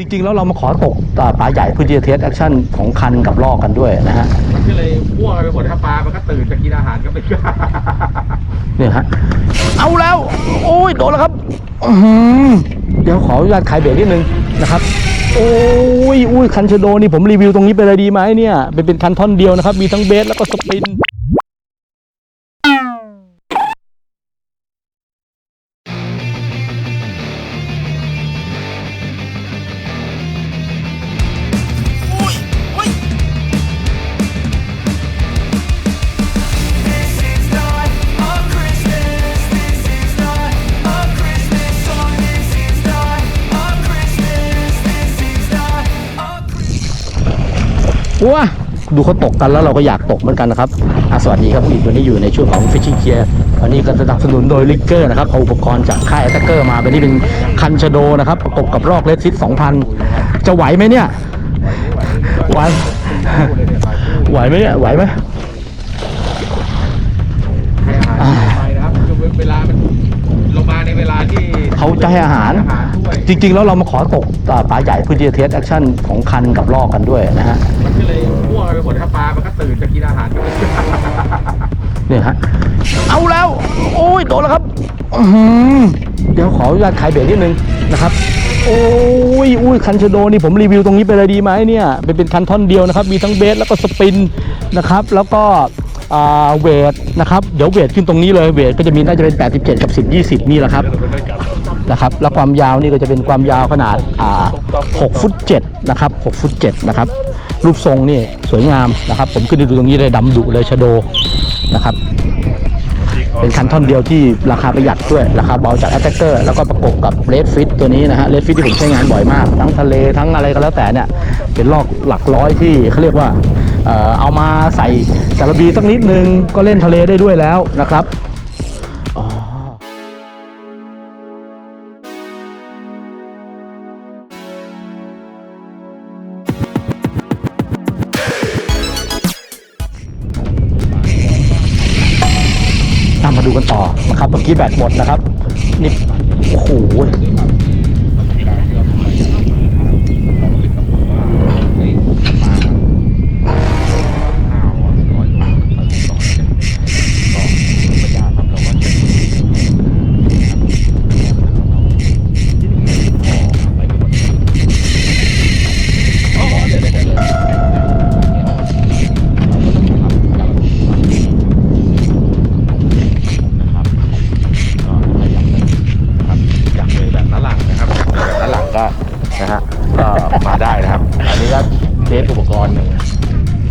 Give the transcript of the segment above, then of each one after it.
จริง ๆ แล้วเรามาขอตกอ่าปลาใหญ่เพื่อที่จะเทสแอคชั่นของคันกับลอกกันด้วยนะฮะมันก็เลยพ่วงกันไปหมดถ้าปลามันก็ตื่นจะกินอาหารก็ไปเนี่ยฮะเอาแล้ว โอ้ยโดนแล้วครับอื้อหือเดี๋ยวขออนุญาตขายเบรกนิดนึงนะครับโอ้ยอุ้ยคันชะโดนี่ผมรีวิวตรงนี้ไปเลยดีไหมเนี่ยเป็นเป็นคันท่อนเดียวนะครับ มีทั้งเบสแล้วก็สปิน Christmas. ว้าดูเขาตกกันแล้วเราก็อยากตกเหมือนกันนะครับอะสวัสดีครับผู้หญิงวันนี้อยู่ในช่วงของ Fishing Gear วันนี้ก็สนับสนุนโดยลิกเกอร์นะครับ เอาอุปกรณ์จากค่ายแอตเกอร์มาเป็นนี่เป็นคันชะโดนะครับ ประกบกับรอกเลสซิต2,000 จะไหวไหมเนี่ย ไหว ไหวไหมเนี่ย ไหวไหมให้อาหารไปนะครับคือเวลามันลงมาในเวลาที่เขาจะให้อาหารอาหารด้วยจริง ๆ แล้วเรามาขอตกอ่าปลาใหญ่เพื่อที่จะเทสแอคชั่นของคันกับลอกกันด้วยนะฮะ ตื่นจะกินอาหารเนี่ยฮะเอาแล้ว โอ้ยโดนแล้วครับอื้อหือเดี๋ยวขออนุญาตขายเบรกนิดนึงนะครับ โอ้ยอุ้ยคันชะโดนี่ผมรีวิวตรงนี้ไปเลยดีไหมเนี่ยเป็นเป็นคันท่อนเดียวนะครับ มีทั้งเบสแล้วก็สปินนะครับ แล้วก็อ่าเวทนะครับเดี๋ยวเวทขึ้นตรงนี้เลยเวทก็จะมีน่าจะเป็น 87 กับ 10 20 นี่แหละครับ นะครับแล้วความยาวนี่ก็จะเป็นความยาวขนาดอ่า6ฟุต7นะครับ6ฟุต7นะครับ รูปทรงนี่สวยงามนะครับ ผมขึ้นไปดูตรงนี้เลยดำดุเลยชโดนะครับ เป็นคันท่อนเดียวที่ราคาประหยัดด้วย ราคาเบาจาก a t t a c k e r แล้วก็ประกบกับ Red Fit ตัวนี้นะฮะ Red Fit ที่ผมใช้งานบ่อยมาก ทั้งทะเลทั้งอะไรก็แล้วแต่เนี่ย เป็นลอกหลักร้อยที่เขาเรียกว่าเอามาใส่จารบีสักนิดนึงก็เล่นทะเลได้ด้วยแล้วนะครับ ดูกันต่อนะครับเมื่อกี้แบตหมดนะครับนี่โอ้โห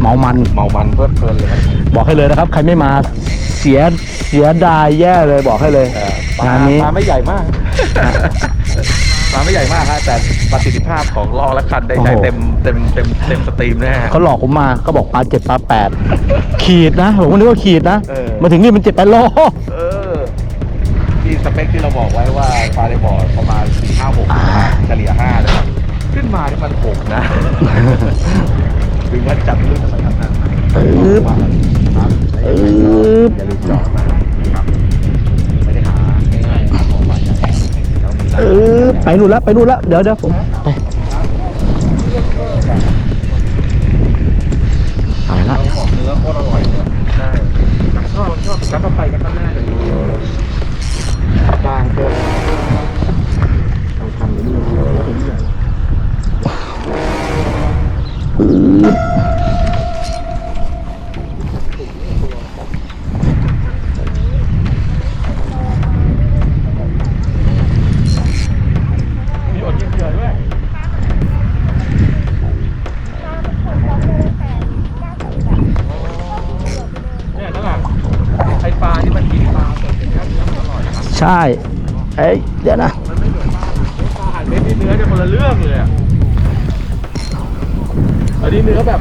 มามัน เมามันเพลิดเพลินเลยครับบอกให้เลยนะครับ ใครไม่มาเสียเสียดายแย่เลยบอกให้เลย เอ่อปลงานนี้ ปลาไม่ใหญ่มากปลาไม่ใหญ่มากฮะแต่ประสิทธิภาพของลอกและคันได้โอ้โห ได้เต็มเต็มเต็มเต็มสตรีมแน่เขาหลอกผมมาก็บอกปลาเจ็ดปลาแปดขีดนะผมก็นึกว่าขีดนะ เออ มาถึงนี่มันเจ็ดแปดโล เออที่สเปคที่เราบอกไว้ว่าปลาในบ่อประมาณสี่ห้าหกเฉลี่ยห้านะครับขึ้นมาที่มันหกนะ ถึงว่าจับลึกนะครับนะปึ๊บครับปึ๊บอย่าลืมจอดนะครับไม่ได้หาง่ายๆของใหญ่เออไปนู่นแล้วไปนู่นแล้วเดี๋ยวเดี๋ยวผมไปไปละเนื้อโคตรอร่อยเลยใช่ชอบชอบแล้วก็ไปกันข้างหน้าเลย ใช่เอ้ยเดี๋ยวนะมันไม่เหมือนปลาปลาหั่นเม็ดนี่เนื้อจะคนละเรื่องเลยอะอันนี้เนื้อแบบ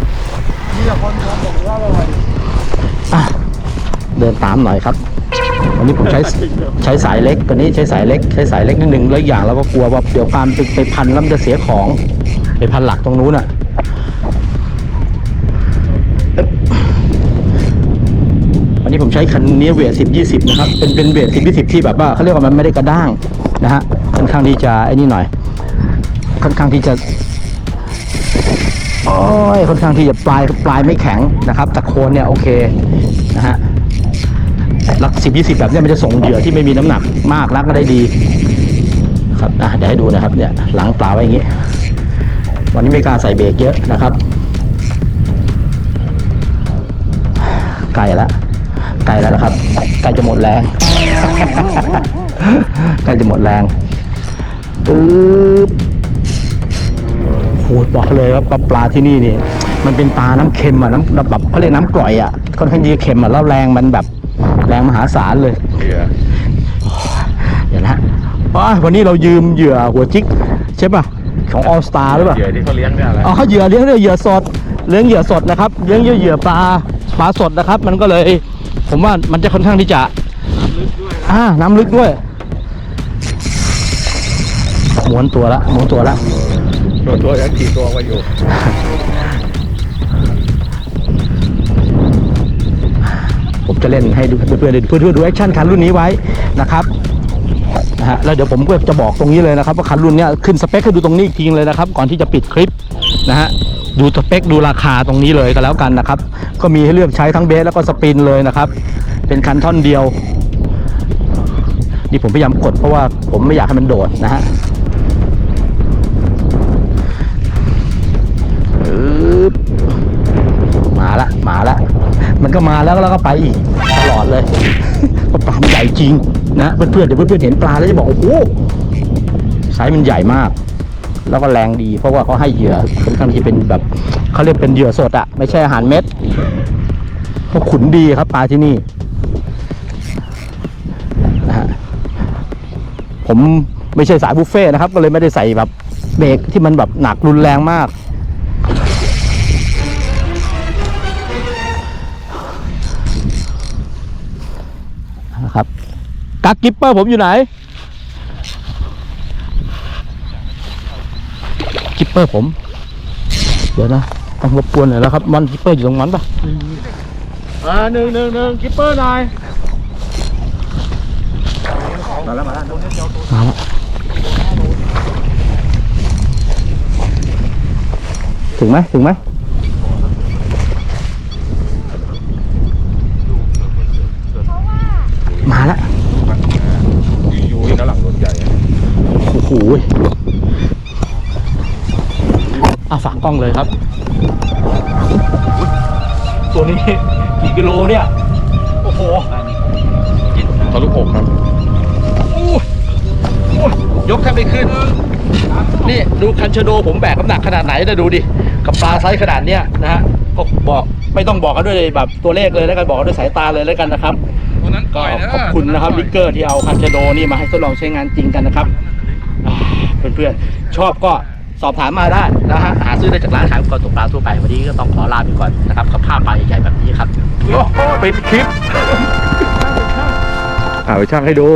มีแต่คนชมบอกว่าอร่อยอะเดินตามหน่อยครับ วันนี้ผมใช้ใช้สายเล็กตัวนี้ใช้สายเล็กใช้สายเล็กนิดนึงแล้วอีกอย่างเราก็กลัวว่าเดี๋ยวการไปไปพันแล้วมันจะเสียของไปพันหลักตรงนู้นอะ นี้ผมใช้คันนี้เวทสิบยี่สิบนะครับ เป็นเป็นเวทสิบยี่สิบที่แบบว่าเขาเรียกว่ามันไม่ได้กระด้างนะฮะ ค่อนข้างที่จะไอ้นี่หน่อย ค่อนข้างที่จะโอ้ยค่อนข้างที่จะปลายปลายไม่แข็งนะครับ แต่โคนเนี่ยโอเคนะฮะลักสิบยี่สิบแบบเนี้ยมันจะส่งเหยื่อที่ไม่มีน้ำหนักมากนักก็ได้ดี ครับอะเดี๋ยวให้ดูนะครับเนี่ยหลังปลาไว้อย่างงี้ วันนี้ไม่กล้าใส่เบรกเยอะนะครับใกลแล้ว กล้แล้วนะครับใกล้จะหมดแรงใกล้จะหมดแรงปึ๊บโหบอกเลยว่าปลาที่นี่นี่มันเป็นปลาน้ำเค็มอะน้ำแบบเขาเรียกน้ำกร่อยอะค่อนข้างที่จะเค็มอะแล้วแรงมันแบบแรงมหาศาลเลยเหยื่อเดี๋ยวนะอ๋อวันนี้เรายืมเหยื่อหัวจิกใช่ป่ะของ All Star หรือเปล่าเหยื่อที่เขาเลี้ยงเนี่ยอะไรอ๋อเหยื่อเลี้ยงด้วยเหยื่อสดเลี้ยงเหยื่อสดนะครับ เลี้ยงเหยื่อปลาปลาสดนะครับ มันก็เลย ผมว่ามันจะค่อนข้างที่จะอ่าน้ำลึกด้วยม้วนตัวละม้วนตัวละตัวตัวยังกี่ตัวมาอยู่ผมจะเล่นให้ดูเพื่อนๆดูเพื่อนๆดูแอคชั่นคันรุ่นนี้ไว้นะครับนะฮะแล้วเดี๋ยวผมก็จะบอกตรงนี้เลยนะครับ ว่าคันรุ่นเนี้ยขึ้นสเปคให้ดูตรงนี้อีกทีเลยนะครับ ก่อนที่จะปิดคลิปนะฮะ ดูสเปคดูราคาตรงนี้เลยก็แล้วกันนะครับ ก็มีให้เลือกใช้ทั้งเบสแล้วก็สปินเลยนะครับ เป็นคันท่อนเดียว นี่ผมพยายามกดเพราะว่าผมไม่อยากให้มันโดดนะฮะมาละมาละ มันก็มาแล้วแล้วก็ไปอีกตลอดเลยปลามันใหญ่จริงนะเพื่อนๆเดี๋ยวเพื่อนๆเห็นปลาแล้วจะบอกโอ้โหไซส์มันใหญ่มาก แล้วก็แรงดีเพราะว่าเขาให้เหยื่อค่อนข้างที่เป็นแบบเขาเรียกเป็นเหยื่อสดอะไม่ใช่อาหารเม็ดเขาขุนดีครับปลาที่นี่นะฮะผมไม่ใช่สายบุฟเฟ่นะครับ ก็เลยไม่ได้ใส่แบบเบรกที่มันแบบหนักรุนแรงมาก นะครับกักกิปเปอร์ผมอยู่ไหน กิปเป อร์ผม เดี๋ยวนะต้องรบกวนหน่อยแล้วครับ มันกิปเปอร์อยู่ตรงนั้นปะอ่าหนึ่งหนึ่งหนึ่งคิปเปอร์หน่อยมาแล้วมาแล้วมาแล้วถึงไหมถึงไหมมาแล้ว อยู่อยู่ด้านหลังรถใหญ่ โอ้โห อะฝากกล้องเลยครับ ตัวนี้กี่กิโลเนี่ย โอ้โหทะลุอกครับยกแทบไม่ขึ้น นี่ดูคันชะโดผมแบกน้ำหนักขนาดไหนนะดูดิ กับปลาไซส์ขนาดเนี้ยนะฮะ ก็บอกไม่ต้องบอกกันด้วยแบบตัวเลขเลยแล้วกันบอกกันด้วยสายตาเลยแล้วกันนะครับวันนั้นก็ขอบคุณนะครับลิกเกอร์ที่เอาคันชะโดนี่มาให้ทดลองใช้งานจริงกันนะครับอ่าเพื่อนๆชอบก็ สอบถามมาได้นะฮะหาซื้อได้จากร้านขายอุปกรณ์ตกปลาทั่วไปวันนี้ก็ต้องขอลาไปก่อนนะครับกับภาพปลาใหญ่ๆแบบนี้ครับโอ้โหเป็นคลิปอ่าไปช่างให้ดู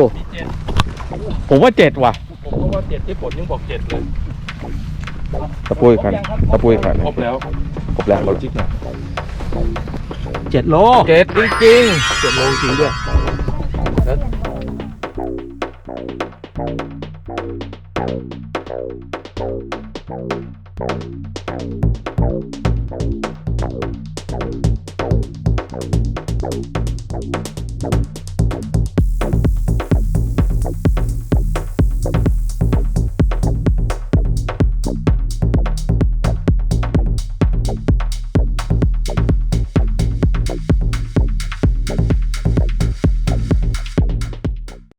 ผมว่าเจ็ดว่ะผมก็ว่าเจ็ดที่ผลยังบอกเจ็ดเลยตะปุยคันตะปุยคันครบแล้วครบแล้วเราจิ๊กนะเจ็ดโลเจ็ดจริงเจ็ดโลจริงด้วย